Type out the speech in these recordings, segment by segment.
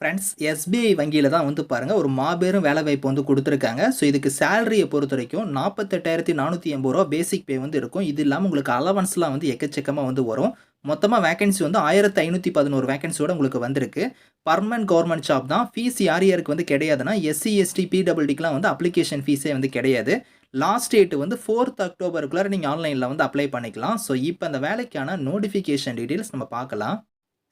Friends SBI வங்கியில் தான் வந்து பாருங்கள் ஒரு மாபெரும் வேலைவாய்ப்பு வந்து கொடுத்துருக்காங்க. ஸோ இதுக்கு சேலரியை பொறுத்த வரைக்கும் நாற்பத்தெட்டாயிரத்தி நானூற்றி எண்பது ரூபா பேசிக் பே வந்து இருக்கும். இது இல்லாமல் உங்களுக்கு அலவன்ஸ்லாம் வந்து எக்கச்சக்கமாக வந்து வரும். மொத்தமாக வேகன்சி வந்து ஆயிரத்தி ஐநூற்றி பதினோரு வேகன்சியோட உங்களுக்கு வந்திருக்கு. பர்மனன்ட் கவர்மெண்ட் ஜாப் தான். ஃபீஸ் யார் யாருக்கு வந்து கிடையாதுன்னா எஸ்சி எஸ்டி பிடபிள்டிக்கெலாம் வந்து அப்ளிகேஷன் ஃபீஸே வந்து கிடையாது. லாஸ்ட் டேட் வந்து ஃபோர்த் அக்டோபருக்குள்ளே நீங்கள் ஆன்லைனில் வந்து அப்ளை பண்ணிக்கலாம். ஸோ இப்போ அந்த வேலைக்கான நோட்டிஃபிகேஷன் டீட்டெயில்ஸ் நம்ம பார்க்கலாம்.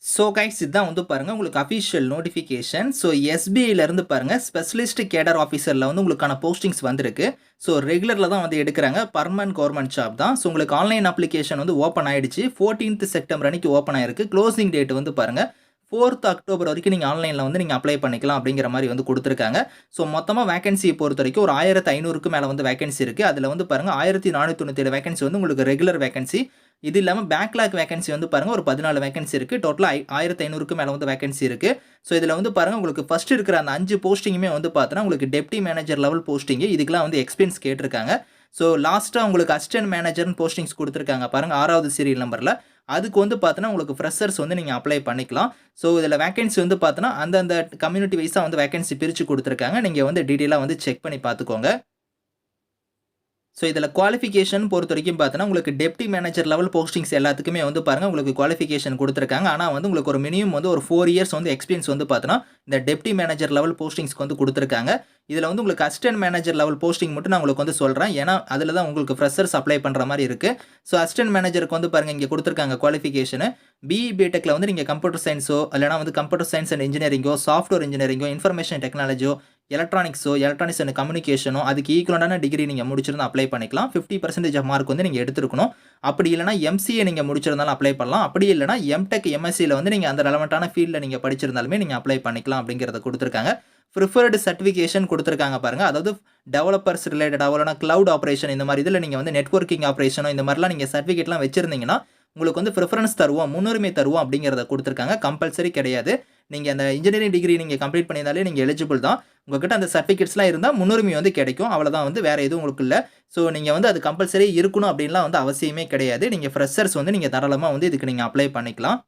ஸோ கைஸ் இதுதான் வந்து பாருங்கள் உங்களுக்கு அஃபிஷியல் நோட்டிஃபிகேஷன் ஸோ எஸ்பிஐலேருந்து பாருங்கள் ஸ்பெஷலிஸ்ட் கேடர் ஆஃபீஸரில் வந்து உங்களுக்கான போஸ்டிங்ஸ் வந்திருக்கு. ஸோ ரெகுலரில் தான் வந்து எடுக்கிறாங்க பர்மனன்ட் கவர்மெண்ட் ஜாப் தான். ஸோ உங்களுக்கு ஆன்லைன் அப்ளிகேஷன் வந்து ஓப்பன் ஆகிடுச்சு ஃபோர்டீன்த் செப்டம்பர் அன்னைக்கு ஓப்பன் ஆயிருக்கு. க்ளோசிங் டேட் வந்து பாருங்கள் ஃபோர்த் அக்டோபர் வரைக்கும் நீங்கள் ஆன்லைனில் வந்து நீங்கள் அப்ளை பண்ணிக்கலாம் அப்படிங்கிற மாதிரி வந்து கொடுத்துருக்காங்க. ஸோ மொத்தமாக வேகன்சியை பொறுத்த வரைக்கும் ஒரு ஆயிரத்து ஐநூறுக்கு மேலே வந்து வேகன்சி இருக்குது அதில் வந்து பாருங்கள் ஆயிரத்தி நானூற்றி தொண்ணூற்றி வேகன்சி வந்து உங்களுக்கு ரெகுலர் வேகன்சி இது இல்லாமல் பேக்லாக் வேகன்சி வந்து பாருங்கள் ஒரு பதினாலு வேகன்சி இருக்குது டோட்டலாக ஆயிரத்தி ஐநூறுக்கு மேலே வந்து வேகன்சி இருக்குது ஸோ இதில் வந்து பாருங்கள் உங்களுக்கு ஃபஸ்ட் இருக்கிற அந்த அஞ்சு போஸ்டிங்குமே வந்து பார்த்தோன்னா உங்களுக்கு டெப்டி மேனேஜர் லெவல் போஸ்டிங்கு இதுக்கெலாம் வந்து எக்ஸ்பீரியன்ஸ் கேட்டிருக்காங்க. ஸோ லாஸ்ட்டாக உங்களுக்கு அசிஸ்டன்ட் மேனேஜர்னு போஸ்டிங்ஸ் கொடுத்துருக்காங்க. பாருங்கள் ஆறாவது சீரியல் நம்பரில் அதுக்கு வந்து பார்த்தோன்னா உங்களுக்கு ஃப்ரெஷர்ஸ் வந்து நீங்கள் அப்ளை பண்ணிக்கலாம். ஸோ இதில் வேகன்சி வந்து பார்த்தோன்னா அந்தந்த கம்யூனிட்டி வைஸாக வந்து வேகன்சி பிரித்து கொடுத்துருக்காங்க. நீங்கள் வந்து டீட்டெயிலாக வந்து செக் பண்ணி பார்த்துக்கோங்க ஸோ இதில் குவாலிஃபிகேஷன் பொறுத்த வரைக்கும் பார்த்தோன்னா உங்களுக்கு டெப்டி மேனேஜர் லெவல் போஸ்டிங்ஸ் எல்லாத்துக்குமே வந்து பாருங்கள் உங்களுக்கு குவாலிஃபிகேஷன் கொடுத்துருக்காங்க. ஆனால் வந்து உங்களுக்கு ஒரு மினிமம் வந்து ஒரு ஃபோர் இயர்ஸ் வந்து எக்ஸ்பீரியன்ஸ் வந்து பார்த்தோன்னா இந்த டெப்டி மேனேஜர் லெவல் போஸ்டிங்ஸ்க்கு வந்து கொடுத்துருக்காங்க. இதில் வந்து உங்களுக்கு அசிஸ்டன்ட் மேனேஜர் லெவல் போஸ்டிங் மட்டும் நான் உங்களுக்கு வந்து சொல்கிறேன் ஏன்னா அதில் தான் உங்களுக்கு ஃப்ரெஷர்ஸ் அப்ளை பண்ணுற மாதிரி இருக்குது ஸோ அசிஸ்டன்ட் மேனேஜருக்கு வந்து பாருங்கள் இங்கே கொடுத்துருக்காங்க குவாலிஃபிகேஷனு பிஇ பிடெக்கில் வந்து நீங்கள் கம்ப்யூட்டர் சயின்ஸோ இல்லைனா வந்து கம்ப்யூட்டர் சயின்ஸ் அண்ட் இன்ஜினியரிங்கோ சாஃப்ட்வேர் இன்ஜினியரிங்கோ இன்ஃபர்மேஷன் டெக்னாலஜியோ எலக்ட்ரானிக்ஸோ எலக்ட்ரானிக்ஸ் அண்ட் கம்யூனிகேஷனோ அதுக்கு ஈக்குவலான டிகிரி நீங்கள் முடிச்சிருந்தா அப்ளை பண்ணிக்கலாம். ஃபிஃப்டி பர்சன்டேஜ் ஆஃப் மார்க் வந்து நீங்கள் எடுத்துருக்கணும். அப்படி இல்லைனா எம்சிஏ நீங்கள் முடிச்சிருந்தாலும் அப்ளை பண்ணலாம். அப்படி இல்லைனா எம்டெக் எம்எஸ்சியில் வந்து நீங்கள் அந்த ரெலவெண்ட்டான ஃபீல்டில் நீங்கள் படிச்சிருந்தாலுமே நீங்கள் அப்ளை பண்ணிக்கலாம் அப்படிங்கிறத கொடுத்துருக்காங்க. ப்ரிஃபர்டு சர்டிஃபிகேஷன் கொடுத்துருக்காங்க பாருங்கள் அதாவது டெவலப்பர்ஸ் ரிலேட்டடாக இல்லைனா க்ளவுட் ஆப்ரேஷன் இந்த மாதிரி இதில் நீங்கள் வந்து நெட்ஒர்க்கிங் ஆப்ரேஷனோ இந்த மாதிரிலாம் நீங்கள் சர்டிஃபிகேட்லாம் வச்சிருந்தீங்கன்னா உங்களுக்கு வந்து ப்ரிஃபரன்ஸ் தருவோம் முன்னுரிமை தருவோம் அப்படிங்கிறத கொடுத்துருக்காங்க. கம்பல்சரி கிடையாது. நீங்கள் அந்த இன்ஜினியரிங் டிகிரி நீங்கள் கம்ப்ளீட் பண்ணியிருந்தாலே நீங்கள் எலிஜிபிள் தான். உங்ககிட்ட அந்த சர்டிஃபிகேட்ஸ்லாம் இருந்தால் முன்னுரிமை வந்து கிடைக்கும். அவ்வளோதான் வந்து வேறு எதுவும் உங்களுக்கு இல்லை. ஸோ நீங்கள் வந்து அது கம்பல்சரி இருக்கணும் அப்படின்லாம் வந்து அவசியமே கிடையாது. நீங்கள் ஃப்ரெஷர்ஸ் வந்து நீங்கள் தாராளமாக வந்து இதுக்கு நீங்கள் அப்ளை பண்ணிக்கலாம்.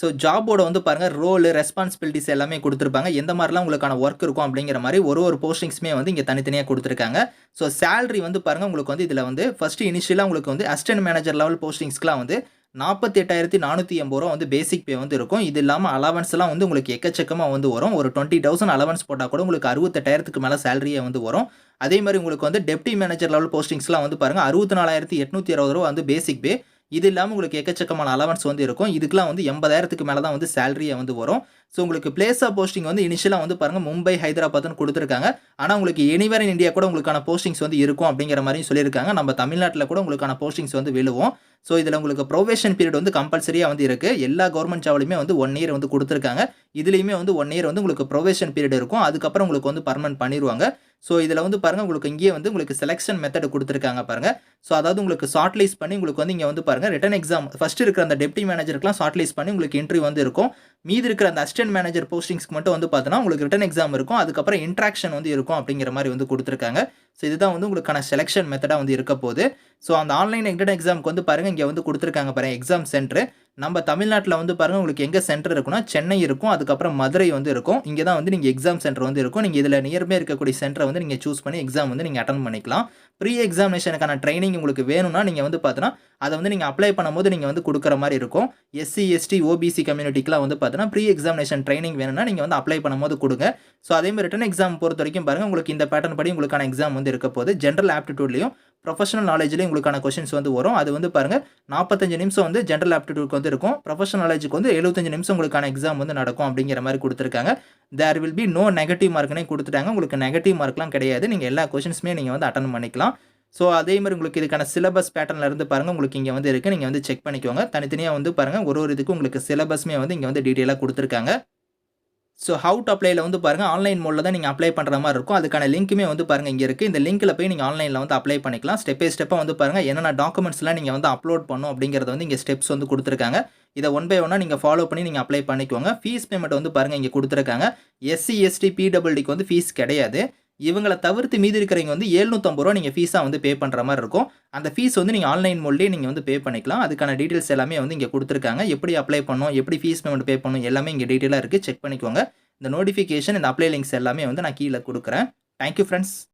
ஸோ ஜாபோட வந்து பாருங்கள் ரோலு ரெஸ்பான்சிபிலிட்டிஸ் எல்லாமே கொடுத்துருப்பாங்க. எந்த மாதிரிலாம் உங்களுக்கான ஒர்க் இருக்கும் அப்படிங்கிற மாதிரி ஒரு ஒரு போஸ்டிங்ஸுமே வந்து இங்கே தனித்தனியாக கொடுத்துருக்காங்க. ஸோ சேலரி வந்து பாருங்கள் உங்களுக்கு வந்து இதில் வந்து ஃபஸ்ட்டு இனிஷியலாக உங்களுக்கு வந்து அசிஸ்டன்ட் மேனேஜர் லெவல் போஸ்டிங்ஸ்க்குலாம் வந்து நாற்பத்தி எட்டாயிரத்தி நானூற்றி எண்பது ரூபா வந்து பேசிக் பே வந்து இருக்கும். இது இல்லாமல் அலவன்ஸ்லாம் வந்து உங்களுக்கு எக்கச்சக்கமாக வந்து வரும். ஒரு டுவெண்ட்டி தௌசண்ட் அலவன்ஸ் போட்டால் கூட உங்களுக்கு அறுபத்தெட்டாயிரத்துக்கு மேலே சேலரியே வந்து வரும். அதே மாதிரி உங்களுக்கு வந்து டெப்டி மேனேஜர் லெவல் போஸ்டிங்ஸ்லாம் வந்து பாருங்கள் அறுபத்தி நாலாயிரத்தி எட்நூற்றி அறுபது ரூபா வந்து பேசிக் பே இது இல்லாமல் உங்களுக்கு எக்கச்சக்கமான அலவன்ஸ் வந்து இருக்கும். இதுக்கெலாம் வந்து எண்பதாயிரத்துக்கு மேலே தான் வந்து சேலரியை வந்து வரும். ஸோ உங்களுக்கு பிளேஸ் ஆஃப் போஸ்டிங் வந்து இனிஷியலாக வந்து பாருங்கள் மும்பை ஹைதராபாத்னு கொடுத்துருக்காங்க. ஆனால் உங்களுக்கு எனிவேர் இன் இந்தியா கூட உங்களுக்கான போஸ்டிங்ஸ் வந்து இருக்கும் அப்படிங்கிற மாதிரியும் சொல்லியிருக்காங்க. நம்ம தமிழ்நாட்டில் கூட உங்களுக்கான போஸ்டிங்ஸ் வந்து விழுவோம். ஸோ இதில் உங்களுக்கு ப்ரொவேஷன் பீரியட் வந்து கம்பல்சரியாக வந்து இருக்குது எல்லா கவர்மெண்ட் ஜாப்லையுமே வந்து ஒன் இயர் வந்து கொடுத்துருக்காங்க. இதுலேயுமே வந்து ஒன் இயர் வந்து உங்களுக்கு ப்ரொவேஷன் பீரியட் இருக்கும். அதுக்கப்புறம் உங்களுக்கு வந்து பர்மனன்ட் பண்ணிடுவாங்க ஸோ இதில் வந்து பாருங்கள் உங்களுக்கு இங்கேயே வந்து உங்களுக்கு செலெக்ஷன் மெத்தட் கொடுத்துருக்காங்க பாருங்கள் ஸோ அதாவது உங்களுக்கு ஷார்ட் லிஸ்ட் பண்ணி உங்களுக்கு வந்து இங்கே வந்து பாருங்கள் ரிட்டன் எக்ஸாம் ஃபஸ்ட் இருக்கிற அந்த டெப்டி மேனேஜருக்குலாம் ஷார்ட் லிஸ்ட் பண்ணி உங்களுக்கு இன்டர்வியூ வந்து இருக்கும். மீதி இருக்கிற அந்த அசிஸ்டன்ட் மேனேஜர் போஸ்டிங்ஸ்க்கு மட்டும் வந்து பார்த்தோன்னா உங்களுக்கு ரிட்டன் எக்ஸாம் இருக்கும். அதுக்கப்புறம் இன்ட்ராக்ஷன் வந்து இருக்கும் அப்படிங்கிற மாதிரி வந்து கொடுத்துருக்காங்க. ஸோ இதுதான் வந்து உங்களுக்கான செலெக்ஷன் மெத்தடாக வந்து இருக்க போகுது. ஸோ அந்த ஆன்லைன் ரிட்டன் எக்ஸாமுக்கு வந்து பாருங்கள் இங்கே வந்து கொடுத்துருக்காங்க பாருங்கள் எக்ஸாம் சென்டர் நம்ம தமிழ்நாட்டில் வந்து பாருங்கள் உங்களுக்கு எங்கே சென்டர் இருக்குன்னா சென்னை இருக்கும் அதுக்கப்புறம் மதுரை வந்து இருக்கும். இங்கே தான் வந்து நீங்கள் எக்ஸாம் சென்டர் வந்து இருக்கும். நீங்கள் இதில் நியர்பை இருக்கக்கூடிய சென்டரை வந்து நீங்கள் சூஸ் பண்ணி எக்ஸாம் வந்து நீங்கள் அட்டன் பண்ணிக்கலாம். ப்ரீ எக்ஸாமினேஷனுக்கான ட்ரைனிங் உங்களுக்கு வேணும்னா நீங்கள் வந்து பார்த்தோன்னா அதை வந்து நீங்கள் அப்ளை பண்ணும்போது நீங்கள் வந்து கொடுக்குற மாதிரி இருக்கும். எஸ்சி எஸ்டி ஓபிசி கம்யூனிட்டிக்கெலாம் வந்து பார்த்தோன்னா ப்ரீ எக்ஸாமினேஷன் ட்ரைனிங் வேணும்னா நீங்கள் வந்து அப்ளை பண்ணும்போது கொடுங்க. ஸோ அதே மாதிரி ரிட்டன் எக்ஸாம் பொறுத்த வரைக்கும் பாருங்கள் உங்களுக்கு இந்த பேட்டர்ன் படி உங்களுக்கான எக்ஸாம் வந்து இருக்க போது ஜென்ரல் ஆப்டிடியூட்லையும் ப்ரொஃபஷனல் நாலேஜ்லேயும் உங்களுக்கான கொஷின்ஸ் வந்து வரும். அது வந்து பாருங்கள் நாற்பத்தஞ்சு நிமிஷம் வந்து ஜென்ரல் ஆப்டிடியூட்க்கு வந்து இருக்கும் ப்ரொஃபஷனல் நாலேஜுக்கு வந்து எழுபத்தஞ்சு நிமிஷம் உங்களுக்கான எக்ஸாம் வந்து நடக்கும் அப்படிங்கிற மாதிரி கொடுத்துருக்காங்க. There will be no negative மார்க்னே கொடுத்துட்டாங்க. உங்களுக்கு நெகட்டிவ் மார்க்லாம் கிடையாது. நீங்கள் எல்லா கொஷின்ஸுமே நீங்கள் வந்து அட்டன் பண்ணிக்கலாம். ஸோ அதே மாதிரி உங்களுக்கு இதுக்கான சிலபஸ் பேட்டர்னில் இருந்து பாருங்கள் உங்களுக்கு இங்கே வந்து இருக்குது நீங்கள் வந்து செக் பண்ணிக்கோங்க. தனித்தனியாக வந்து பாருங்கள் ஒரு ஒரு இதுக்கு உங்களுக்கு சிலபஸ்மே வந்து இங்கே வந்து டீட்டெயிலாக கொடுத்துருக்காங்க. ஸோ ஹவு டு அப்ளைல வந்து பாருங்கள் ஆன்லைன் மோடில் தான் நீங்கள் அப்ளை பண்ணுற மாதிரி இருக்கும். அதுக்கான லிங்க்குமே வந்து பாருங்கள் இங்கே இருக்குது இந்த லிங்க்கில் போய் நீங்கள் ஆன்லைனில் வந்து அப்ளை பண்ணிக்கலாம். ஸ்டெப் பை ஸ்டெப்பாக வந்து பாருங்கள் என்னென்ன டாக்குமெண்ட்ஸ்லாம் நீங்கள் வந்து அப்லோட் பண்ணும் அப்படிங்கிறத வந்து இங்கே ஸ்டெப்ஸ் வந்து கொடுத்துருக்காங்க. இதை ஒன் பை ஒன்னாக நீங்கள் ஃபாலோ பண்ணி நீங்கள் அப்ளை பண்ணிக்கோங்க. ஃபீஸ் பேமெண்ட் வந்து பாருங்கள் இங்கே கொடுத்துருக்காங்க. எஸ்சி எஸ்டி பிடபிள்டிக்கு வந்து ஃபீஸ் கிடையாது. இவங்களை தவிர்த்து மீதி இருக்கிறவங்க வந்து ஏழ்நூற்றம்பது ரூபா நீங்கள் ஃபீஸாக வந்து பே பண்ணுற மாதிரி இருக்கும். அந்த ஃபீஸ் வந்து நீங்கள் ஆன்லைன் மோட்லயே நீங்கள் வந்து பே பண்ணிக்கலாம். அதுக்கான டீட்டெயில்ஸ் எல்லாமே வந்து இங்கே கொடுத்துருக்காங்க எப்படி அப்ளை பண்ணணும், எப்படி ஃபீஸ் பேமெண்ட் பே பண்ணணும் எல்லாமே இங்கே டீட்டெயிலாக இருக்குது செக் பண்ணிக்கோங்க. இந்த நோட்டிஃபிகேஷன், இந்த அப்ளை லிங்க்ஸ் எல்லாமே வந்து நான் கீழே கொடுக்குறேன் தேங்க் யூ